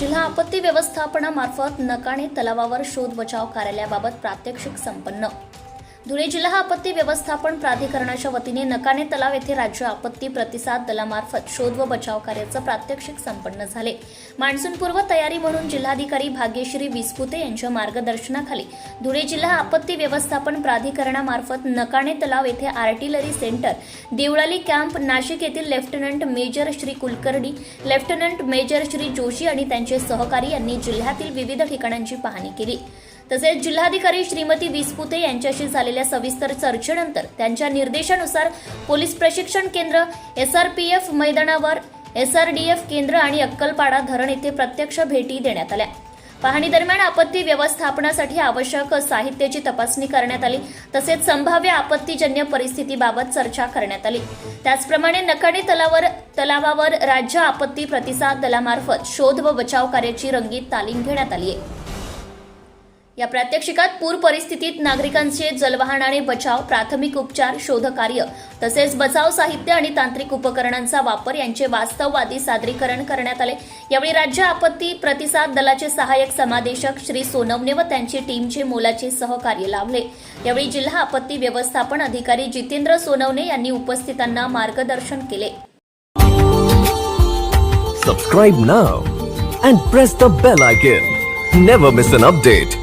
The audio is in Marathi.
जिल्हा आपत्ती व्यवस्थापनामार्फत नकाणे तलावावर शोध बचाव कार्यालयाबाबत प्रात्यक्षिक संपन्न धुळे जिल्हा आपत्ती व्यवस्थापन प्राधिकरणाच्या वतीने नकाने तलाव येथे राज्य आपत्ती प्रतिसाद दलामार्फत शोध व बचाव कार्याचं प्रात्यक्षिक संपन्न झाले. मान्सूनपूर्व तयारी म्हणून जिल्हाधिकारी भाग्यश्री विस्पुते यांच्या मार्गदर्शनाखाली धुळे जिल्हा आपत्ती व्यवस्थापन प्राधिकरणामार्फत नकाणे तलाव येथे artillery centre Devlali camp Nashik येथील lieutenant major Shri Kulkarni lieutenant major Shri Joshi आणि त्यांचे सहकारी यांनी जिल्ह्यातील विविध ठिकाणांची पाहणी केली. तसेच जिल्हाधिकारी श्रीमती विस्पुते यांच्याशी झालेल्या सविस्तर चर्चेनंतर त्यांच्या निर्देशानुसार पोलीस प्रशिक्षण केंद्र एस आर पी एफ मैदानावर एस आर डी एफ केंद्र आणि अक्कलपाडा धरण येथे प्रत्यक्ष भेटी देण्यात आल्या. पाहणी दरम्यान आपत्ती व्यवस्थापनासाठी आवश्यक साहित्याची तपासणी करण्यात आली. तसेच संभाव्य आपत्तीजन्य परिस्थितीबाबत चर्चा करण्यात आली. त्याचप्रमाणे नकाडे तलावर तलावावर राज्य आपत्ती प्रतिसाद दलामार्फत शोध व बचाव कार्याची रंगीत तालीम घेण्यात आली आहे या प्रात्यक्षिकात पूर परिस्थितीत नागरिकांचे जलवाहनाने बचाव प्राथमिक उपचार शोधकार्य तसेच बचाव साहित्य आणि तांत्रिक उपकरणांचा वापर यांचे वास्तववादी सादरीकरण करण्यात आले यावेळी राज्य आपत्ती प्रतिसाद दलाचे सहाय्यक समादेशक श्री सोनवणे व त्यांची टीमचे मोलाचे सहकार्य लाभले यावेळी जिल्हा आपत्ती व्यवस्थापन अधिकारी जितेंद्र सोनवणे यांनी उपस्थितांना मार्गदर्शन केले Subscribe now and press the bell icon. Never miss an update.